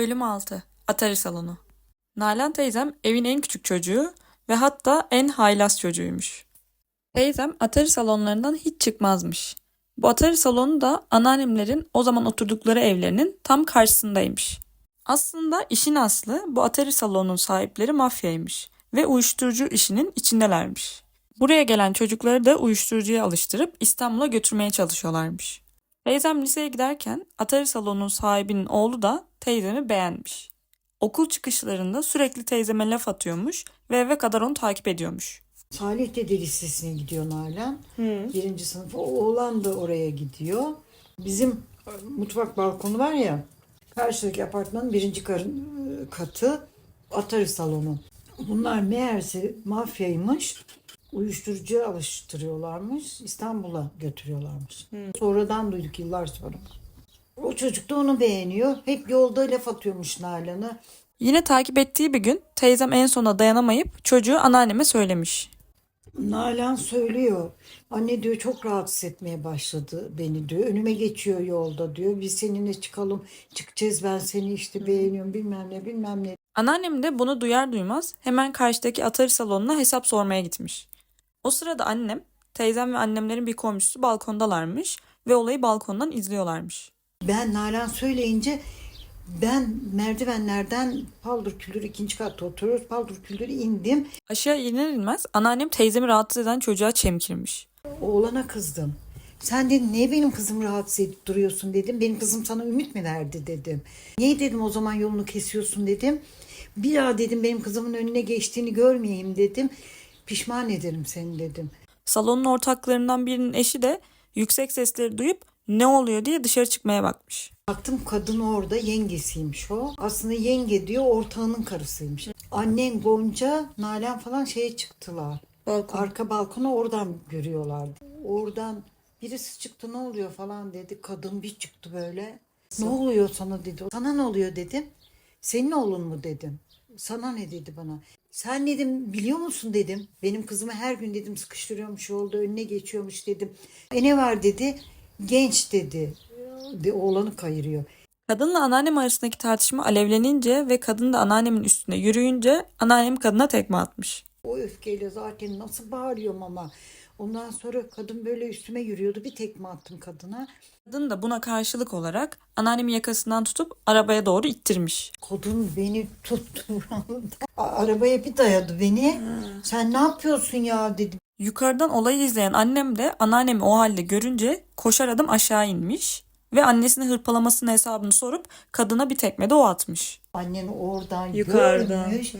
Bölüm 6 Atari Salonu Nalan teyzem evin en küçük çocuğu ve hatta en haylaz çocuğuymuş. Teyzem Atari salonlarından hiç çıkmazmış. Bu Atari salonu da anneannemlerin o zaman oturdukları evlerinin tam karşısındaymış. Aslında işin aslı bu Atari salonunun sahipleri mafyaymış ve uyuşturucu işinin içindelermiş. Buraya gelen çocukları da uyuşturucuya alıştırıp İstanbul'a götürmeye çalışıyorlarmış. Teyzem liseye giderken Atari salonunun sahibinin oğlu da teyzemi beğenmiş. Okul çıkışlarında sürekli teyzeme laf atıyormuş ve eve kadar onu takip ediyormuş. Salih Dede Lisesi'ne gidiyor Nalan. Birinci sınıf. O oğlan da oraya gidiyor. Bizim mutfak balkonu var ya. Karşıdaki apartmanın birinci karın, e, katı Atari salonu. Bunlar meğerse mafyaymış. Uyuşturucuya alıştırıyorlarmış. İstanbul'a götürüyorlarmış. Sonradan duyduk yıllar sonra. O çocuk da onu beğeniyor. Hep yolda laf atıyormuş Nalan'a. Yine takip ettiği bir gün teyzem en sona dayanamayıp çocuğu anneanneme söylemiş. Nalan söylüyor. Anne diyor çok rahatsız etmeye başladı beni diyor. Önüme geçiyor yolda diyor. Biz seninle çıkalım. Çıkacağız ben seni işte beğeniyorum bilmem ne bilmem ne. Anneannem de bunu duyar duymaz hemen karşıdaki Atari salonuna hesap sormaya gitmiş. O sırada annem, teyzem ve annemlerin bir komşusu balkondalarmış ve olayı balkondan izliyorlarmış. Ben Nalan söyleyince ben merdivenlerden paldır küldür ikinci katta oturuyoruz. Paldır küldür indim. Aşağı iner inmez anneannem teyzemi rahatsız eden çocuğa çemkirmiş. Oğlana kızdım. Sen dedim niye benim kızımı rahatsız edip duruyorsun dedim. Benim kızım sana ümit mi verdi dedim. Niye dedim o zaman yolunu kesiyorsun dedim. Bir daha dedim benim kızımın önüne geçtiğini görmeyeyim dedim. Pişman ederim seni dedim. Salonun ortaklarından birinin eşi de yüksek sesleri duyup ne oluyor diye dışarı çıkmaya bakmış. Baktım kadın orada yengesiymiş o. Aslında yenge diyor ortağının karısıymış. Annen Gonca, Nalan falan şeye çıktılar. Balkon. Arka balkona oradan görüyorlardı. Oradan birisi çıktı ne oluyor falan dedi. Kadın bir çıktı böyle. Ne oluyor sana dedi. Sana ne oluyor dedim. Senin oğlun mu dedim. Sana ne dedi bana. Sen dedim biliyor musun dedim. Benim kızımı her gün dedim sıkıştırıyormuş yolda önüne geçiyormuş dedim. E ne var dedi. Genç dedi. De, oğlanı kayırıyor. Kadınla anneannem arasındaki tartışma alevlenince ve kadın da anneannemin üstüne yürüyünce anneannem kadına tekme atmış. O öfkeyle zaten nasıl bağırıyorum ama. Ondan sonra kadın böyle üstüme yürüyordu. Bir tekme attım kadına. Kadın da buna karşılık olarak anneannemi yakasından tutup arabaya doğru ittirmiş. Kadın beni tuttu. Arabaya bir dayadı beni. Sen ne yapıyorsun ya dedi. Yukarıdan olayı izleyen annem de anneannemi o halde görünce koşar adım aşağı inmiş ve annesini hırpalamasının hesabını sorup kadına bir tekme de o atmış. Annen oradan Yukarıdan. görmüş.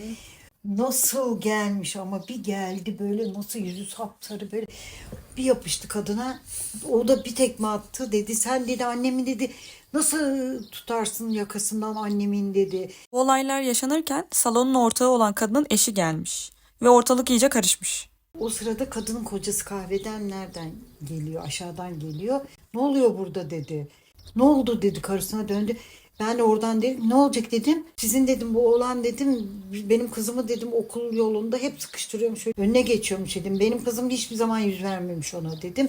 Nasıl gelmiş ama bir geldi böyle nasıl yüzü sapsarı böyle bir yapıştı kadına. O da bir tekme attı dedi. Sen dedi annemi dedi nasıl tutarsın yakasından annemin dedi. Bu olaylar yaşanırken salonun ortağı olan kadının eşi gelmiş ve ortalık iyice karışmış. O sırada kadının kocası kahveden nereden geliyor? Aşağıdan geliyor. Ne oluyor burada dedi. Ne oldu dedi karısına döndü. Ben oradan dedim ne olacak dedim. Sizin dedim bu oğlan dedim benim kızımı dedim okul yolunda hep sıkıştırıyormuş. Önüne geçiyormuş dedim. Benim kızım hiçbir zaman yüz vermemiş ona dedim.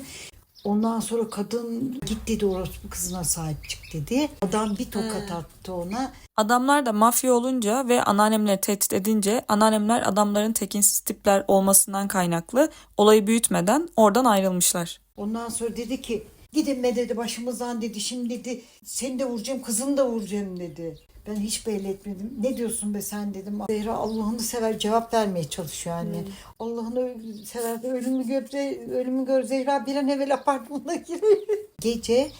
Ondan sonra kadın git dedi orospu kızına sahip çık dedi. Adam bir tokat attı ona. Adamlar da mafya olunca ve anneannemleri tehdit edince anneannemler adamların tekinsiz tipler olmasından kaynaklı olayı büyütmeden oradan ayrılmışlar. Ondan sonra dedi ki gidin be dedi başımızdan dedi şimdi dedi seni de vuracağım kızını da vuracağım dedi. Ben hiç belli etmedim. Ne diyorsun be sen dedim. Zehra Allah'ını sever cevap vermeye çalışıyor anne. Allah'ını ö- sever ölümü gör, ölümü gör Zehra bir an evvel apartmana giriyor. Gece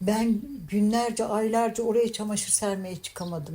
ben günlerce aylarca oraya çamaşır sermeye çıkamadım.